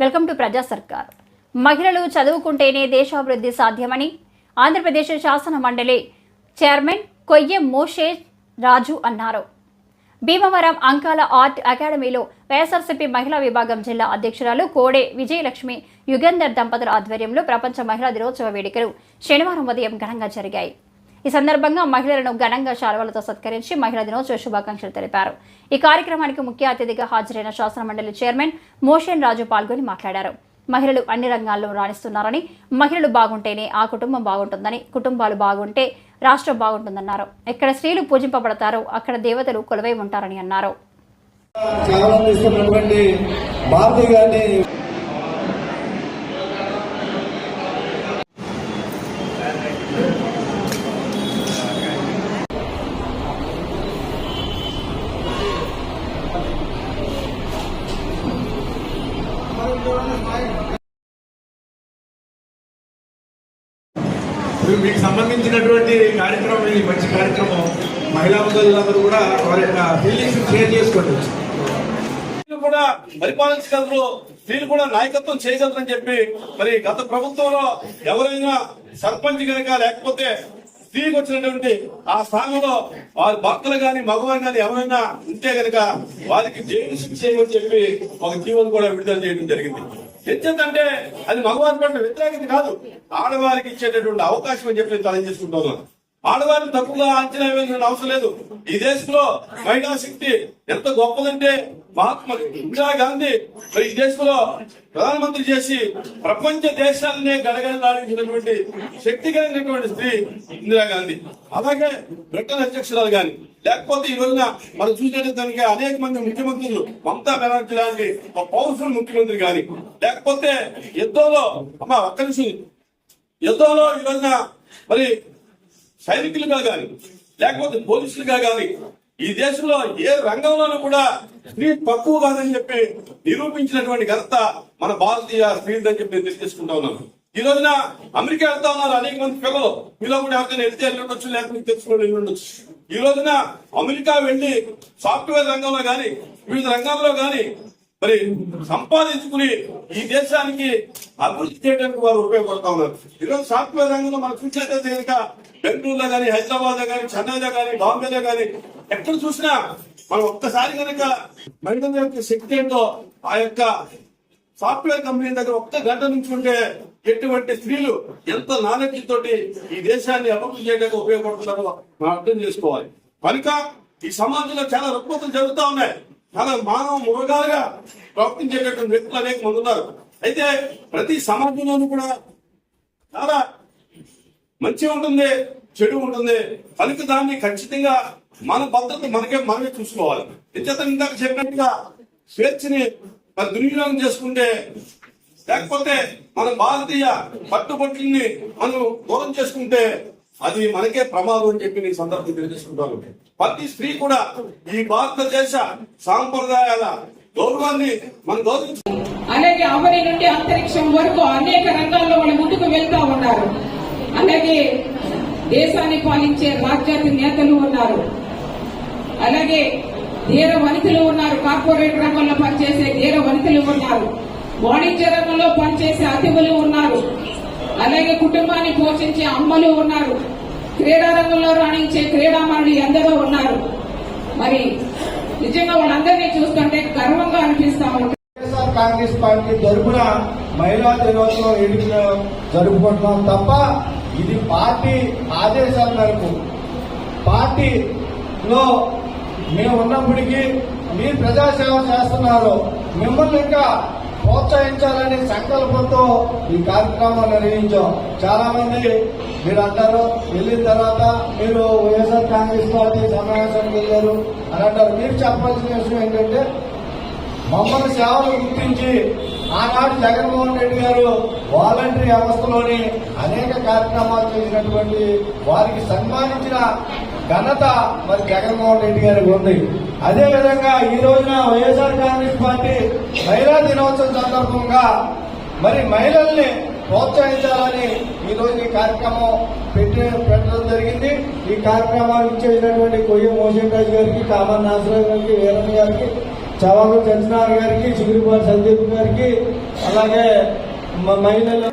Welcome to ప్రజా సర్కార్. మహిళలు చదువుకుంటేనే దేశాభివృద్ధి సాధ్యమని ఆంధ్రప్రదేశ్ శాసన మండలి చైర్మన్ కొయ్యం మోషే రాజు అన్నారు. భీమవరం అంకాల ఆర్ట్ అకాడమీలో వైఎస్ఆర్సీపీ మహిళా విభాగం జిల్లా అధ్యక్షురాలు కోడే విజయలక్ష్మి యుగంధర్ దంపతుల ఆధ్వర్యంలో ప్రపంచ మహిళా దినోత్సవ వేడుకలు శనివారం ఉదయం ఘనంగా జరిగాయి. ఈ సందర్భంగా మహిళలను ఘనంగా శాలువలతో సత్కరించి మహిళా దినోత్సవ శుభాకాంక్షలు తెలిపారు. ఈ కార్యక్రమానికి ముఖ్య అతిథిగా హాజరైన శాసనమండలి చైర్మన్ మోషన్ రాజు పాల్గొని మాట్లాడారు. మహిళలు అన్ని రంగాల్లో రాణిస్తున్నారని మహిళలు బాగుంటేనే ఆ కుటుంబం బాగుంటుందని కుటుంబాలు బాగుంటే రాష్ట్రం బాగుంటుందన్నారు. ఎక్కడ స్త్రీలు పూజింపబడతారో అక్కడ దేవతలు కొలువై ఉంటారని అన్నారు. మీకు సంబంధించినటువంటి కార్యక్రమం ఇది మంచి కార్యక్రమం. మహిళా సోదరులందరూ కూడా వారి యొక్క ఫీలింగ్స్ షేర్ చేసుకోండి. కూడా పరిపాలించగలరు. స్త్రీలు కూడా నాయకత్వం చేయగలరని చెప్పి మరి గత ప్రభుత్వంలో ఎవరైనా సర్పంచ్ కనుక లేకపోతే తిరిగి వచ్చినటువంటి ఆ స్థానంలో వారి భక్తులు గాని మగవారు గాని ఎవరైనా ఉంటే గనక వారికి జైలు శిక్ష చేయమని చెప్పి ఒక జీవన కూడా విడుదల చేయడం జరిగింది. ఎందుకంటే అది మగవారి పట్ల వ్యతిరేకత కాదు. ఆడవారికి ఇచ్చేటటువంటి అవకాశం అని చెప్పి తల చేసుకుంటున్నాను ఆడవారిని తప్పుగా అంచనా వేయాల్సిన అవసరం లేదు. ఈ దేశంలో మహిళా శక్తి ఎంత గొప్పదంటే మహాత్మా ఇందిరాగాంధీ మరి ఈ దేశంలో ప్రధానమంత్రి చేసి ప్రపంచ దేశాలనే గడగడలాడించినటువంటి శక్తి కలిగినటువంటి స్త్రీ ఇందిరాగాంధీ అలాగే బ్రిటన్ అధ్యక్షురాలు గాని లేకపోతే ఈ రోజున మనం చూసేటందుకు అనేక మంది ముఖ్యమంత్రులు మమతా బెనర్జీ లాంటి ఒక పవర్ఫుల్ ముఖ్యమంత్రి గాని లేకపోతే యుద్ధంలో అమ్మ ఒక్క నిమిషం యుద్ధంలో ఈ రోజున మరి సైనికులుగా కానీ లేకపోతే పోలీసులుగా కానీ ఈ దేశంలో ఏ రంగంలోనూ కూడా స్త్రీ తక్కువ కాదని చెప్పి నిరూపించినటువంటి ఘనత మన భారతీయ స్త్రీలని చెప్పి నేను తెలియజేసుకుంటా ఉన్నాను. ఈ రోజున అమెరికా వెళ్తా ఉన్నారు అనేక మంది పిల్లలు మీలో కూడా ఎవరికైనా వెళ్తే వెళ్ళి లేకపోతే తెలుసుకోవడం తెలుసుకుని ఉండొచ్చు. ఈ రోజున అమెరికా వెళ్ళి సాఫ్ట్వేర్ రంగంలో కానీ వివిధ రంగాల్లో కానీ మరి సంపాదించుకుని ఈ దేశానికి అభివృద్ధి చేయడానికి వారు ఉపయోగపడతా ఉన్నారు. ఈరోజు సాఫ్ట్వేర్ రంగంలో మనం చూసినట్లయితే కనుక బెంగళూరులో కానీ హైదరాబాద్లో కానీ చెన్నైలో కానీ బాంబేలో కానీ ఎక్కడ చూసినా మనం ఒక్కసారి కనుక మహిళల యొక్క శక్తి ఏంటో ఆ యొక్క సాఫ్ట్వేర్ కంపెనీ దగ్గర ఒక్క గంట నుంచి ఉంటే ఎటువంటి స్త్రీలు ఎంత నాలెడ్జ్ తోటి ఈ దేశాన్ని అభివృద్ధి చేయడానికి ఉపయోగపడుతున్నారో మనం అర్థం చేసుకోవాలి. కనుక ఈ సమాజంలో చాలా రుగ్మతలు జరుగుతూ ఉన్నాయి. చాలా మానవ మృగాలుగా ప్రవర్తించేటటువంటి వ్యక్తులు అనేక మంది ఉన్నారు. అయితే ప్రతి సమాజంలోనూ కూడా చాలా మంచి ఉంటుంది చెడు ఉంటుంది. కనుక దాన్ని ఖచ్చితంగా మన భద్రత మనకే మనమే చూసుకోవాలి. నిత్యత ఇందాక చెప్పినట్టుగా స్వేచ్ఛని మరి దుర్వినియోగం చేసుకుంటే లేకపోతే మన భారతీయ పట్టుబట్టుల్ని మనం దూరం చేసుకుంటే అది మనకే ప్రమాదం అని చెప్పి నేను సందర్భం తెలియజేసుకుంటాను. ప్రతి స్త్రీ కూడా ఈ భారతదేశ సాంప్రదాయాల గౌరవాన్ని మనం గౌరవించు అలాగే అవని నుండి అంతరిక్షం వరకు అనేక రంగాల్లో వాళ్ళు ముందుకు వెళ్తా ఉన్నారు. అలాగే దేశాన్ని పాలించే రాజ్యాతి నేతలు ఉన్నారు. అలాగే ధీర వనితలు ఉన్నారు. కార్పొరేట్ రంగంలో పనిచేసే ధీర వనితలు ఉన్నారు. వాణిజ్య రంగంలో పనిచేసే అతిథులు ఉన్నారు. అలాగే కుటుంబాన్ని పోషించే అమ్మలు ఉన్నారు. క్రీడా రంగంలో రాణించే క్రీడామణులు ఎందరో ఉన్నారు. మరి నిజంగా వాళ్ళందరినీ చూస్తుంటే గర్వంగా అనిపిస్తా ఉంది. కాంగ్రెస్ పార్టీ తరఫున మహిళా దినోత్సవం వేడుకలు జరుపుకుంటున్నాం తప్ప ఇది పార్టీ ఆదేశాల మేరకు. పార్టీలో మేము ఉన్నప్పటికీ మీ ప్రజాసేవ చేస్తున్నారు. మిమ్మల్ని ఇంకా ప్రోత్సహించాలనే సంకల్పంతో ఈ కార్యక్రమం నిర్వహించాం. చాలా మంది మీరు అంటారు వెళ్ళిన తర్వాత మీరు వైఎస్ఆర్ కాంగ్రెస్ పార్టీ సమావేశానికి వెళ్ళారు అని అంటారు. మీరు చెప్పాల్సిన విషయం ఏంటంటే మమ్మల్ని సేవలు గుర్తించి ఆనాడు జగన్మోహన్ రెడ్డి గారు వాలంటరీ వ్యవస్థలోని అనేక కార్యక్రమాలు చేసినటువంటి వారికి సన్మానించిన ఘనత మరి జగన్మోహన్ రెడ్డి గారికి ఉంది. అదేవిధంగా ఈ రోజున వైఎస్ఆర్ కాంగ్రెస్ పార్టీ మహిళా దినోత్సవం సందర్భంగా మరి మహిళల్ని ప్రోత్సహించాలని ఈ రోజు ఈ కార్యక్రమం పెట్టి పెట్టడం జరిగింది. ఈ కార్యక్రమాన్ని ఇచ్చేసినటువంటి కొయ్య మోషన్ రాజు గారికి కామన్ నాసరావు గారికి వీరమ్మ గారికి చవాకు చంద్రనాథ్ గారికి చిగురుపాటి సందీప్ గారికి అలాగే మహిళలు